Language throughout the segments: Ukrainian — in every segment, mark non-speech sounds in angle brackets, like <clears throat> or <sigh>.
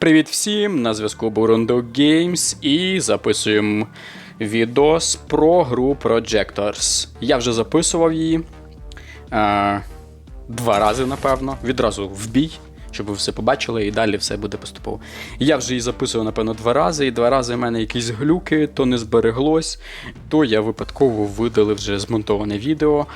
Привіт всім! На зв'язку Бурундо Games і записуємо відос про гру Projectors. Я вже записував її е, два рази, напевно, відразу в бій, щоб ви все побачили, і далі все буде поступово. Я вже її записував, напевно, два рази, і два рази в мене якісь глюки, то не збереглось, то я випадково видалив вже змонтоване відео.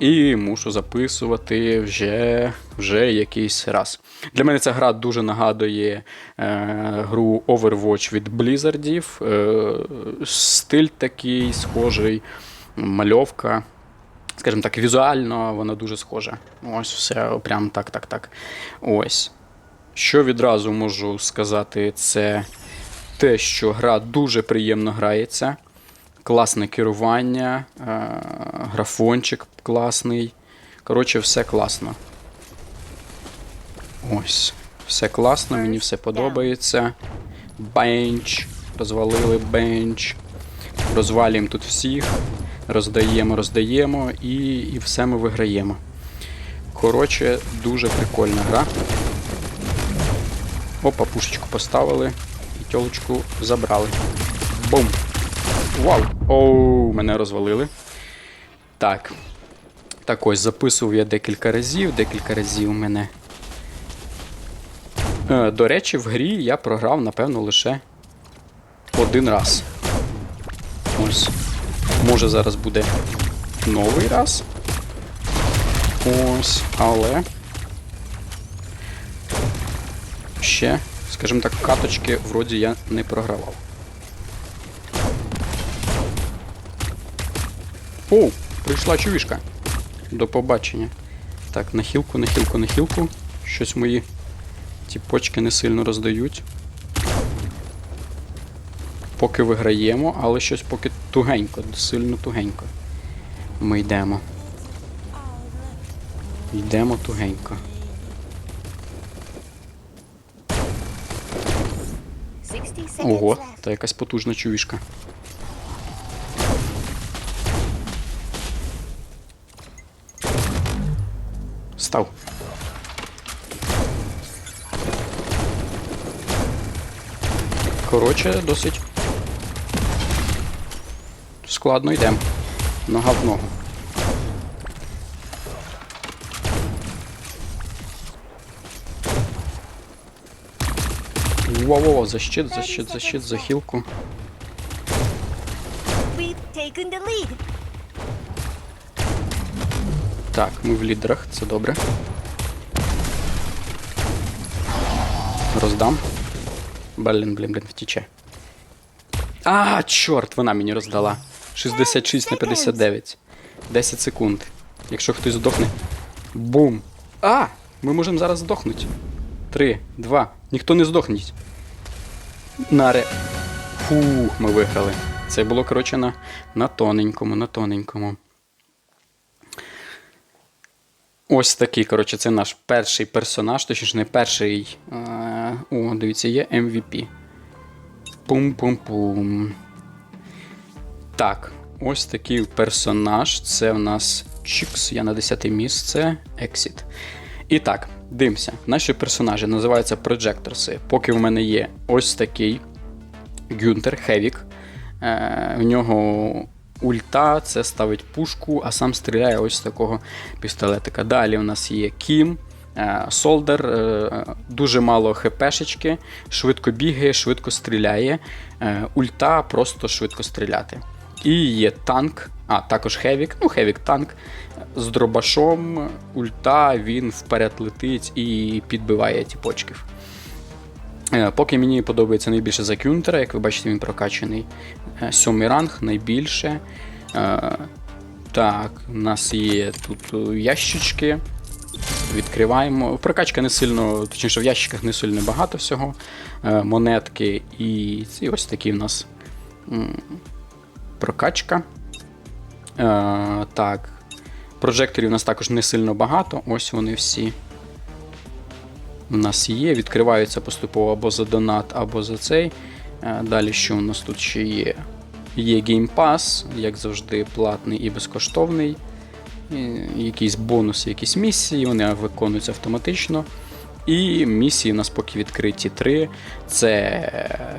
І мушу записувати вже вже якийсь раз. Для мене ця гра дуже нагадує е, гру Overwatch від Blizzardів. Е, стиль такий схожий, мальовка. Скажімо так, візуально вона дуже схожа. Ось все прям так, так, так. Ось. Що відразу можу сказати, це те, що гра дуже приємно грається. Класне керування, е, графончик класний. Коротше, все класно. Ось. Все класно, мені все подобається. Бенч. Розвалили бенч. Розвалюємо тут всіх. Роздаємо, роздаємо і, і все ми виграємо. Коротше, дуже прикольна гра. Опа, пушечку поставили. І тьолочку забрали. Бум! Вау! Оу, мене розвалили. Так. Так ось, записував я декілька разів, декілька разів мене. Е, до речі, в грі я програв, напевно, лише один раз. Ось. Може зараз буде новий раз. Ось, але. Ще, скажімо так, каточки вроді я не програвав. О, прийшла чувішка. До побачення. Так, нахилку, нахилку, нахилку. Щось мої ті почки не сильно роздають. Поки виграємо, але щось поки тугенько, сильно тугенько. Ми йдемо. Йдемо тугенько. Ого, та якась потужна чувішка. Став. Коротше, досить складно йдемо. Нога в ногу. Воу-воу, защит, защит, защит, захилку. We've taken the lead. Так, ми в лідерах, це добре. Роздам. Блін, блін, блін, втіче. А, чорт, вона мені роздала. 66 на 59. 10 секунд. Якщо хтось здохне. Бум! А! Ми можемо зараз здохнути. 3, 2. Ніхто не здохніть. Наре. Фух, ми виграли. Це було, коротше, на, на тоненькому, на тоненькому. Ось такий, коротше, це наш перший персонаж, точніше не перший. Е, о, дивіться, є MVP. Пум-пум-пум. Так, ось такий персонаж. Це в нас Чікс, я на 10 місце. Exit. І так, дивимося. Наші персонажі називаються Projectors. Поки в мене є ось такий Гюнтер Хевік. Е, в нього ульта, це ставить пушку, а сам стріляє ось з такого пістолетика. Далі у нас є Кім. е, Солдер, е, дуже мало хпшечки, швидко бігає, швидко стріляє. Е, Ульта просто швидко стріляти. І є танк, а також Хевік, ну Хевік танк з дробашом, ульта, він вперед летить і підбиває тіпочків. Е, Поки мені подобається найбільше за Кюнтера, як ви бачите, він прокачаний. Е, Сьомий ранг найбільше. Е, Так, у нас є тут ящички. Відкриваємо. Прокачка не сильно, точніше, в ящиках не сильно багато всього. Монетки і ці ось такі в нас прокачка. Так. Прожекторів у нас також не сильно багато. Ось вони всі у нас є. Відкриваються поступово або за донат, або за цей. Е, Далі що у нас тут ще є? Є Game Pass, як завжди, платний і безкоштовний. Якісь бонуси, якісь місії, вони виконуються автоматично. І місії у нас поки відкриті три: це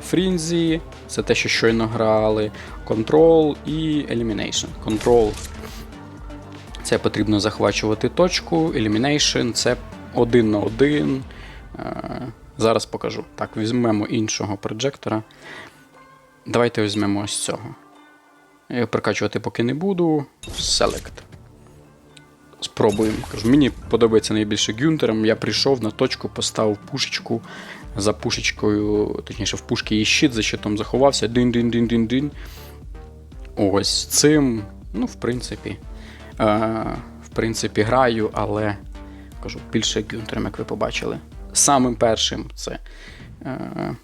Фрінзі, це те, що щойно грали, Control і Elimination. Control це потрібно захвачувати точку, Elimination це один на один. Е, Зараз покажу. Так, візьмемо іншого проджектора. Давайте візьмемо ось цього. Я його прокачувати поки не буду. Select. Спробуємо. Кажу, мені подобається найбільше гюнтером. Я прийшов на точку, поставив пушечку. За пушечкою, точніше, в пушки є щит, за щитом заховався. Дин-дин-дин-дин-дин. Ось цим, ну, в принципі, е, в принципі, граю, але кажу, більше гюнтером, як ви побачили. Самим першим це е,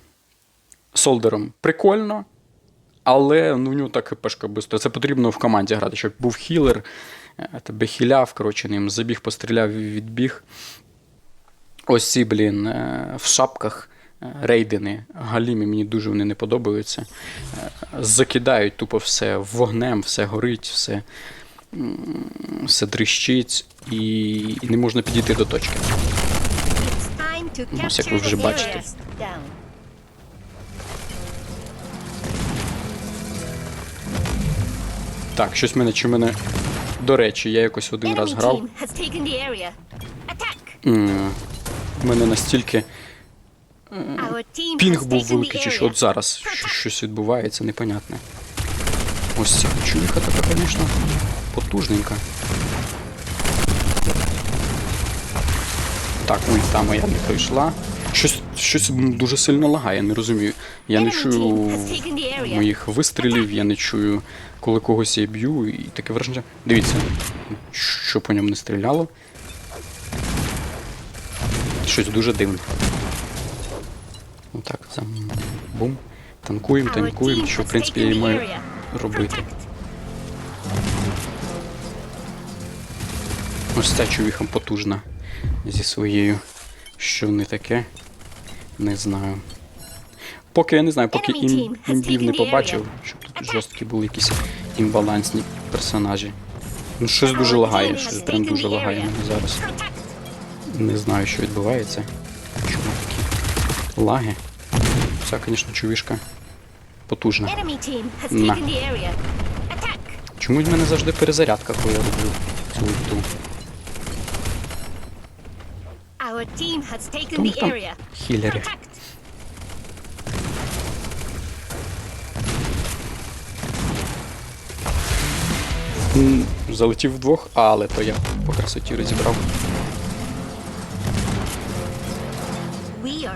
солдером прикольно, але ну, в нього так хпшка бисто. Це потрібно в команді грати, щоб був хілер, е, тебе хіляв, коротше, ним забіг, постріляв і відбіг. Ось ці, блін, е, в шапках е, рейдени галімі, мені дуже вони не подобаються. Е, Закидають тупо все вогнем, все горить, все, все тріщить і, не можна підійти до точки. Ось як ви вже бачите. Так, щось мене чи мене. До речі, я якось один раз грав. У мене настільки пінг був великий, чи що от зараз щось відбувається, непонятне. Ось ця чуйка така, звісно, потужненька. Так, ульта моя не пройшла. Щось, щось дуже сильно лагає, не розумію. Я не чую моїх вистрілів, я не чую, коли когось я б'ю, і таке враження. Дивіться, що по ньому не стріляло. Щось дуже дивне. Отак, зам... бум. Танкуємо, танкуємо, що в принципі я і маю робити. Ось ця чувіха потужна зі своєю. Що не таке, не знаю. Поки я не знаю, поки ім, імбів не побачив, щоб тут жорсткі були якісь імбалансні персонажі. Ну, щось дуже лагає, щось прям дуже лагає мене зараз. Не знаю, що відбувається. Чому такі лаги? Ця, звісно, чувішка потужна. На. taken the area. Attack. Чомусь в мене завжди перезарядка, коли я роблю цю ульту. Тому там хілери. Залетів вдвох, але то я по красоті розібрав.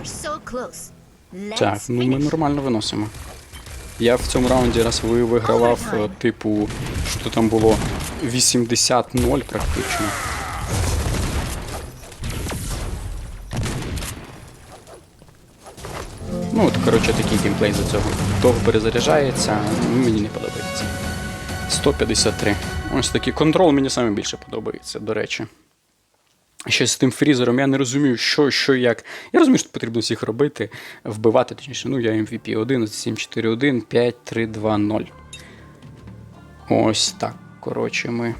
So Так, ну ми нормально виносимо. Я в цьому раунді раз ви вигравав, е, типу, що там було 80-0 практично. Ну, от, коротше, такий геймплей за цього. Довго перезаряджається, ну, мені не подобається. 153. Ось такий контрол мені саме більше подобається, до речі. Щось з тим фрізером, я не розумію, що, що, як. Я розумію, що потрібно всіх робити, вбивати, точніше, ну, я MVP 11, 7, 4, 1, 5, 3, 2, 0. Ось так. Коротше, ми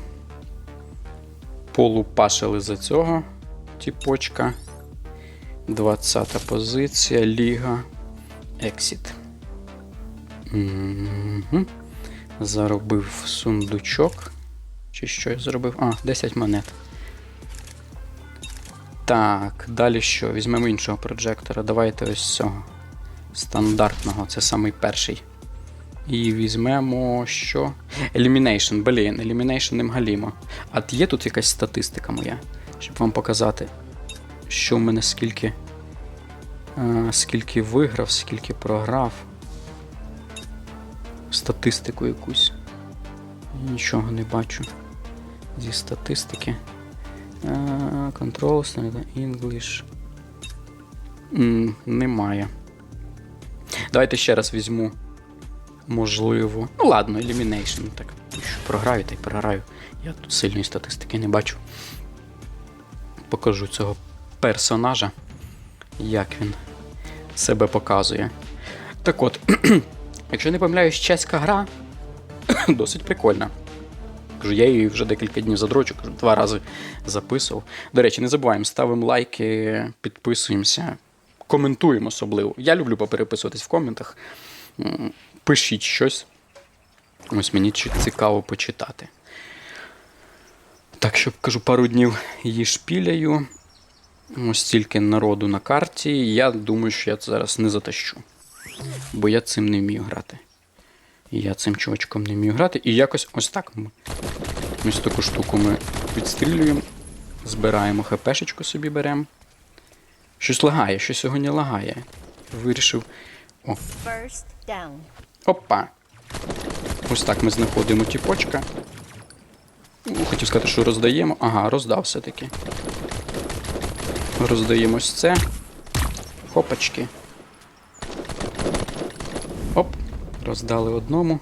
полупашили за цього тіпочка. 20 позиція, Ліга. Ексіт. Угу. Заробив сундучок. Чи що я зробив? А, 10 монет. Так, далі що? Візьмемо іншого проджектора. Давайте ось цього. Стандартного, це самий перший. І візьмемо що? Elimination, блін, Elimination ним галімо. А є тут якась статистика моя, щоб вам показати, що в мене скільки. А, скільки виграв, скільки програв. Статистику якусь. Нічого не бачу. Зі статистики. Control, English. М, Немає. Давайте ще раз візьму. Можливо. Ну ладно, Elimination. Так, програю, та й програю. Я тут сильної статистики не бачу. Покажу цього персонажа, як він себе показує. Так от, <clears throat> якщо не помиляюсь, чеська гра <clears throat> досить прикольна. Кажу, я її вже декілька днів задрочу, кажу, два рази записував. До речі, не забуваємо, ставимо лайки, підписуємося, коментуємо особливо. Я люблю попереписуватись в коментах. Пишіть щось. Ось мені цікаво почитати. Так що кажу, пару днів її шпіляю. Ось стільки народу на карті. Я думаю, що я це зараз не затащу. Бо я цим не вмію грати. Я цим чувачком не вмію грати. І якось ось так ми. Ось таку штуку ми відстрілюємо, збираємо хпшечку собі беремо. Щось лагає, щось сьогодні лагає. Вирішив. О. Опа. Ось так ми знаходимо тіпочка. Ну, Хотів сказати, що роздаємо. Ага, роздав все-таки. Роздаємо ось це. Хопачки. Оп. Роздали одному.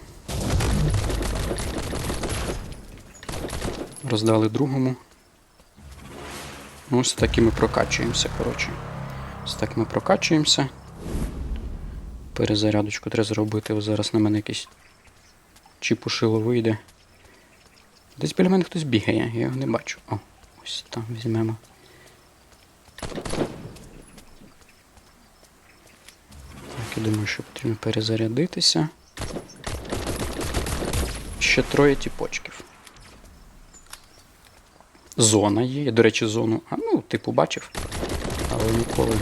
Роздали другому. Ось так і ми прокачуємося, коротше. Ось так ми прокачуємося. Перезарядочку треба зробити. Ось Зараз на мене якийсь чіпушило вийде. Десь біля мене хтось бігає, я його не бачу. О, ось там візьмемо. Я думаю, що потрібно перезарядитися. Ще троє тіпочків. Зона є. Я, до речі, зону. А ну, типу, бачив, але ніколи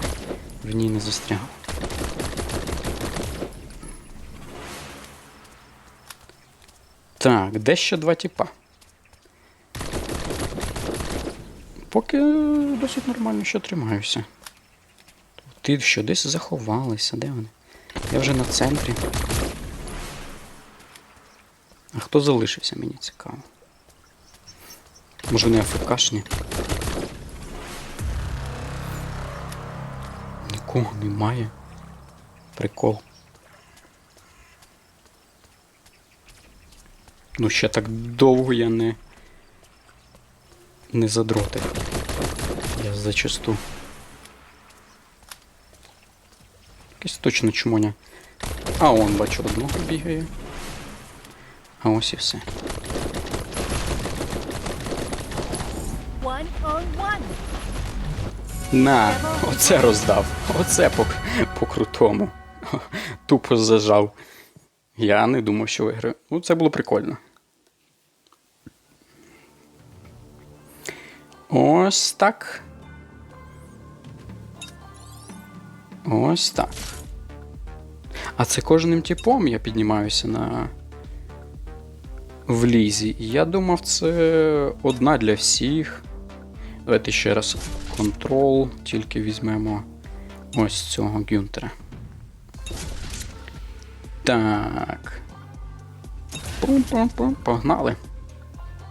в ній не застрягав. Так, де ще два тіпа? Поки досить нормально що тримаюся. Ти що, десь заховалися, де вони? Я вже на центрі. А хто залишився, мені цікаво. Може вони АФКшні? Нікого немає. Прикол. Ну, ще так довго я не. не задротив. Я зачасту. Точно чмоня. А он, бачу, одного бігає. А ось і все. На, оце роздав. Оце по, по крутому. <laughs> Тупо зажав. Я не думав, що виграю. Ну, це було прикольно. Ось так. Ось так. А це кожним типом я піднімаюся на. В лізі. Я думав, це одна для всіх. Давайте ще раз контрол, тільки візьмемо ось цього гюнтера. Так. Пум-пум-пум. Погнали.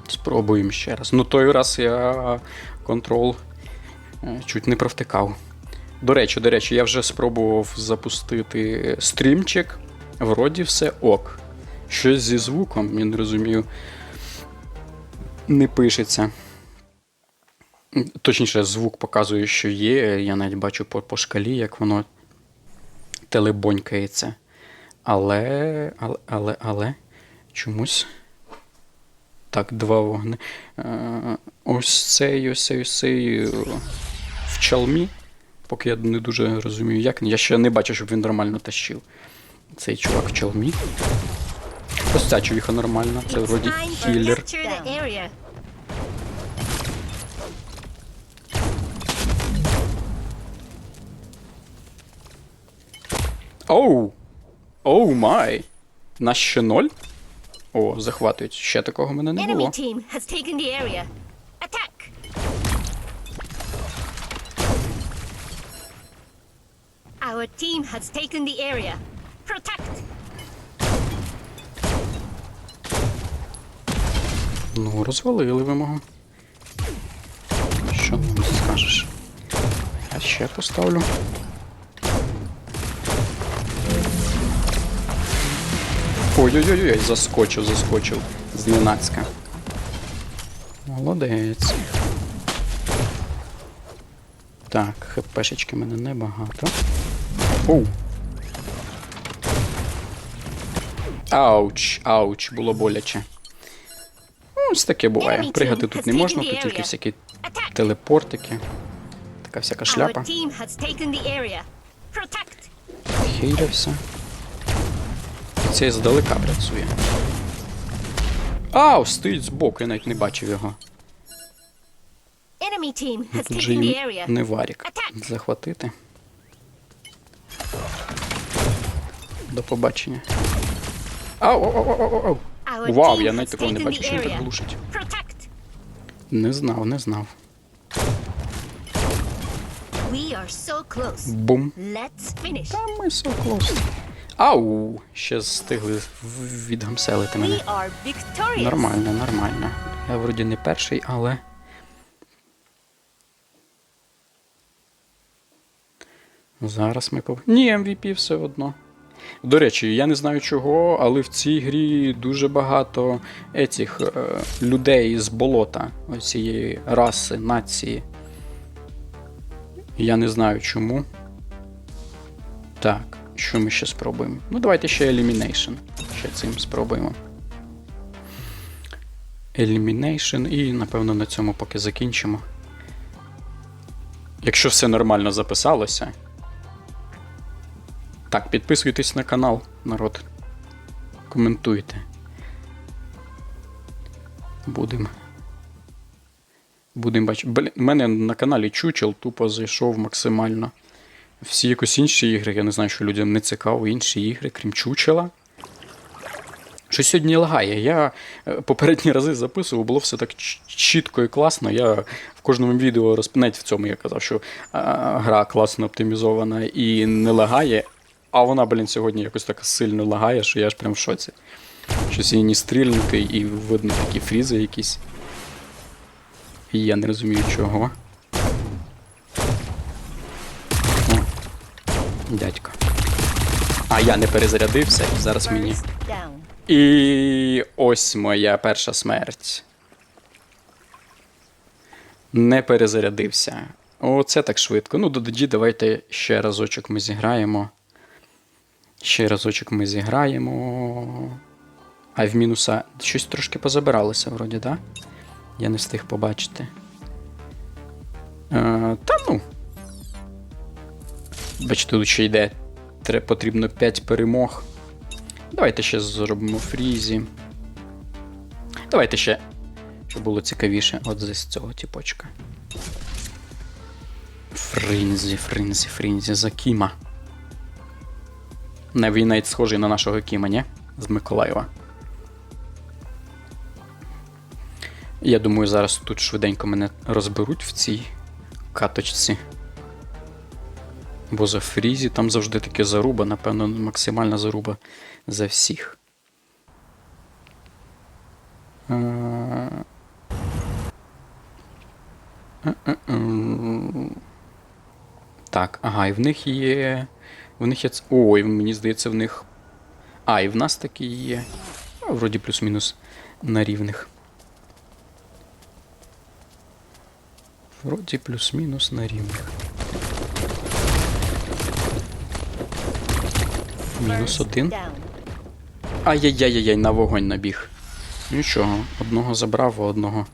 Спробуємо ще раз. Ну, той раз я контрол е, чуть не провтикав. До речі, до речі, я вже спробував запустити стрімчик. Вроді все ок. Щось зі звуком, я не розумію. Не пишеться. Точніше, звук показує, що є. Я навіть бачу по, по шкалі, як воно телебонькається. Але, але, але, але чомусь. Так, два вогни. Е, ось цей, ось цей, ось цей в чалмі. Поки я не дуже розумію, як. Я ще не бачу, щоб він нормально тащив. Цей чувак в чалмі. Ось ця чувіха нормальна, це вроді хілер. Оу! Оу май! Нас ще ноль? О, захватують. Ще такого мене не було. Our team has taken the area. Protect! Ну, розвалили вимогу. Що нам скажеш? Я ще поставлю. Ой-ой-ой, заскочив, заскочив. Зненацька. Молодець. Так, хпшечки мене небагато. Оу. Ауч, ауч, було боляче. ось таке буває. Пригати тут не можна, тут тільки всякі телепортики. Така всяка шляпа. І це здалека працює. Ау, стоїть збоку, я навіть не бачив його. Тут же їм не варік. Захватити. До побачення. Ау, ау, ау, ау, ау. Вау, я навіть такого не the що він так глушить. Не знав, не знав. Бум. Та ми so close. Ау! Ще встигли відгамселити мене. Нормально, нормально. Я вроді не перший, але. Зараз ми пов... Ні, MVP все одно. До речі, я не знаю чого, але в цій грі дуже багато етіх е, людей з болота, цієї раси, нації. Я не знаю чому. Так, що ми ще спробуємо? Ну, давайте ще Elimination. Ще цим спробуємо. Elimination і, напевно, на цьому поки закінчимо. Якщо все нормально записалося. Так, підписуйтесь на канал, народ. Коментуйте. Будем. Будем бачити. Блін, у мене на каналі Чучел тупо зайшов максимально. Всі якось інші ігри, я не знаю, що людям не цікаво, інші ігри, крім Чучела. Що сьогодні лагає. Я е, попередні рази записував, було все так чітко і класно. Я в кожному відео розпинать в цьому я казав, що а, гра класно оптимізована і не лагає. А вона, блін, сьогодні якось так сильно лагає, що я ж прям в шоці. Щось і ні стрільники, і видно такі фрізи якісь. І я не розумію чого. О, дядько. А я не перезарядився, і зараз мені. І ось моя перша смерть. Не перезарядився. Оце так швидко. Ну, тоді давайте ще разочок ми зіграємо. Ще разочок ми зіграємо. А в мінуса щось трошки позабиралося, вроді, да? Я не встиг побачити. Е, та ну. Бачите, тут ще йде. Тре- Потрібно 5 перемог. Давайте ще зробимо фрізі. Давайте ще, щоб було цікавіше, от з цього типочка. Фрінзі, фрінзі, фрінзі, за Кіма. Не, він навіть схожий на нашого Кіма? З Миколаєва. Я думаю, зараз тут швиденько мене розберуть в цій каточці. Бо за Фрізі там завжди таке заруба, напевно, максимальна заруба за всіх. Е. Так, ага, і в них є. В них є. ц- Ой, мені здається, в них. А, і в нас такі є. А, вроді плюс-мінус на рівних. Вроді плюс-мінус на рівних. Мінус один. Ай-яй-яй-яй, на вогонь набіг. Нічого, одного забрав, а одного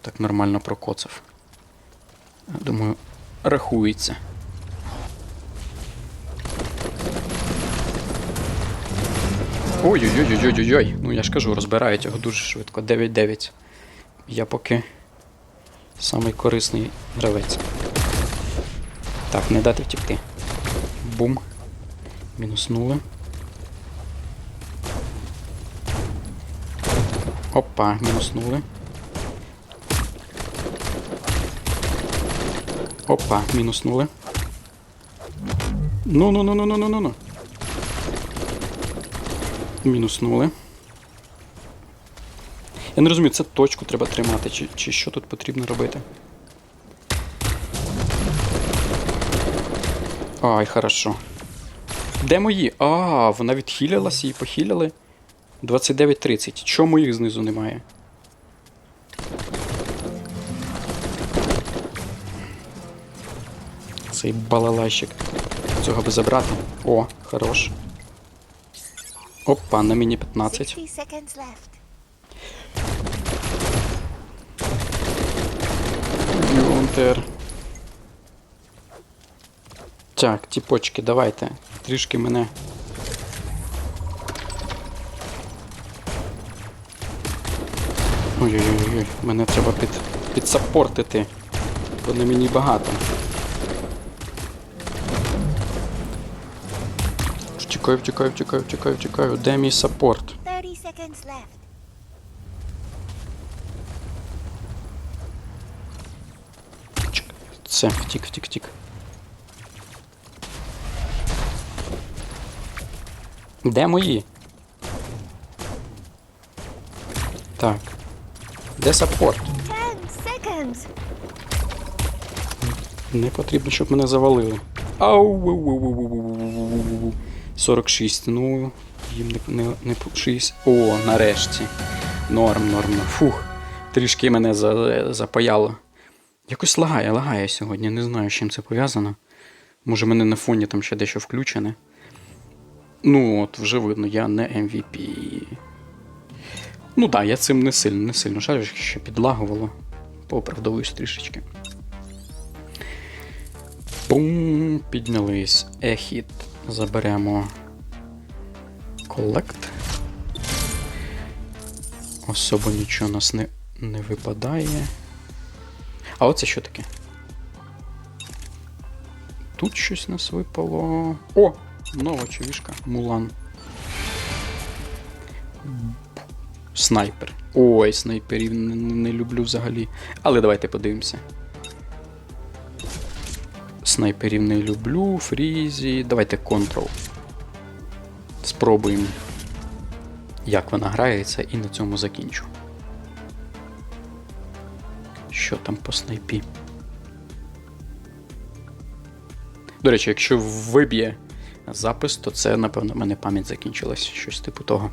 так нормально прокоцав. Думаю, рахується. Ой-ой-ой-ой-ой-ой. Ну я ж кажу, розбирають його дуже швидко. 9-9. Я поки самий корисний гравець. Так, не дати втікти. Бум. Мінуснули. Опа, мінуснули. Опа, мінуснули. Ну, ну, ну, ну, ну, ну, ну, ну. Мінуснули. Я не розумію, це точку треба тримати, чи, чи що тут потрібно робити. Ай, хорошо. Де мої? А, вона відхилилась, її похиляли. 29.30. Чому їх знизу немає? Цей балалайщик. Цього би забрати. О, хорош. Опа, на мені 15. Волонтер. Так, тіпочки, давайте. Трішки мене. Ой-ой-ой, мене треба під, підсаппортити, бо на мені багато. Втікаю, втікаю, втікаю, втікаю, втікаю. Де мій саппорт? 30 seconds left. Все, втік, втік, втік. Де мої? Так. Де саппорт? 10 seconds. Не потрібно, щоб мене завалили. Ау. 46. Ну, їм не не, не 6. О, нарешті. Норм, норм. Фух. Трішки мене за, запаяло. Якось лагає, лагає сьогодні. Не знаю, з чим це пов'язано. Може, мене на фоні там ще дещо включене. Ну, от, вже видно, я не ем MVP. Ну так, я цим не сильно не сильно шарю, ще підлагувало. Пооправдовуюсь трішечки. Бум, піднялись. Ехіт. Заберемо колект. Особо нічого у нас не, не випадає. А оце що таке? Тут щось нас випало. О! Нова човішка. Мулан. Снайпер. Ой, снайперів не, не, люблю взагалі. Але давайте подивимося. Снайперів не люблю, фрізі. Давайте контрол. Спробуємо, як вона грається, і на цьому закінчу. Що там по снайпі? До речі, якщо виб'є запис, то це, напевно, в мене пам'ять закінчилась. Щось типу того.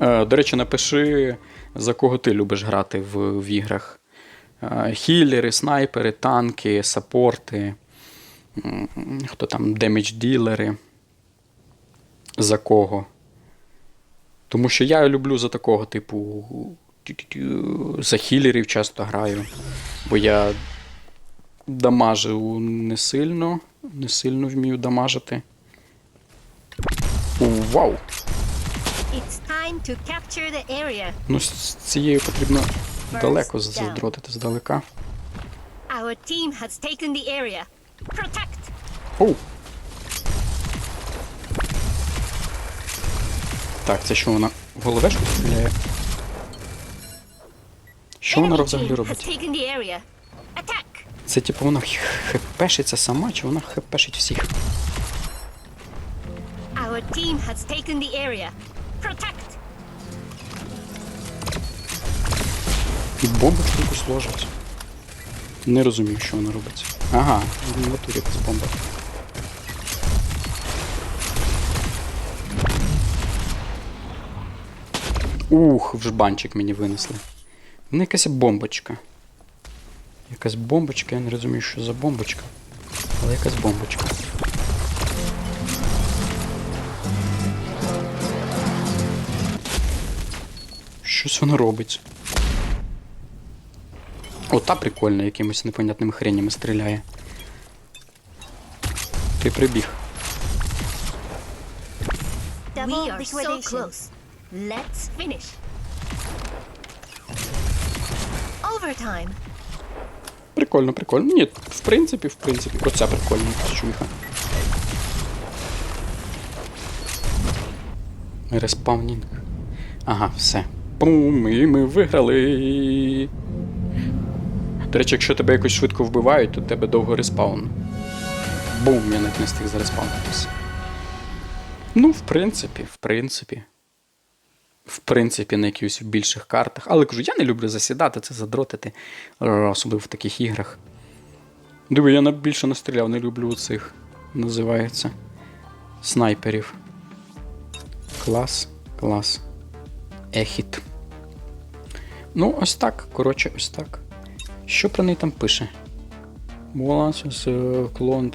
Е, До речі, напиши, за кого ти любиш грати в, в іграх. Е, Хілери, снайпери, танки, саппорти, хто там, демедж ділери. За кого. Тому що я люблю за такого, типу, за хілерів часто граю. Бо я дамажу не сильно, не сильно вмію дамажити. Вау! Ну, з цією потрібно далеко задротити здалека. Our team has taken the area. Protect! Оу. Так, це що вона в головешку стріляє? Що вона взагалі робить? Це типу вона хепешиться сама, чи вона хепешить всіх? Our team has taken the area. Protect! І бомбочку якусь ложить. Не розумію, що вона робить. Ага, в натурі якась бомба. Ух, в жбанчик мені винесли. Ну, якась бомбочка. Якась бомбочка, я не розумію, що за бомбочка. Але якась бомбочка. Щось вона робить. Ота прикольна, якимось непонятними хренями стріляє. Ти прибіг. We are so close. Let's finish. Overtime. Прикольно, прикольно. Ні, в принципі, в принципі. Оця прикольна чуміха. Респавнінг. Ага, все. Пум, і ми виграли. До речі, якщо тебе якось швидко вбивають, то тебе довго респаун. Бум, я навіть не встиг зареспаунитися. Ну, в принципі, в принципі. В принципі, на якихось більших картах. Але кажу, я не люблю засідати, це задротити, е, особливо в таких іграх. Диви, я більше настріляв, не люблю цих. Називається. Снайперів. Клас, клас. Ехіт. Ну, ось так. Коротше, ось так. Що про неї там пише? Баланс, е, клон.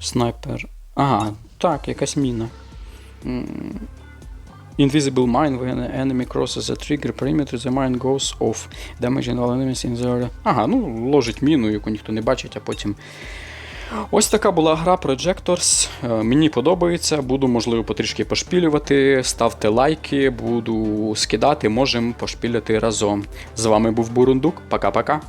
Снайпер. Ага, так, якась міна. Invisible mine when an enemy crosses the trigger perimeter, the mine goes off. Damaging all enemies in the area. Ага, ну ложить міну, яку ніхто не бачить, а потім. Ось така була гра Projectors. Е, Мені подобається, буду, можливо, потрішки пошпілювати. Ставте лайки, буду скидати, можемо пошпіляти разом. З вами був Бурундук. Пока-пока.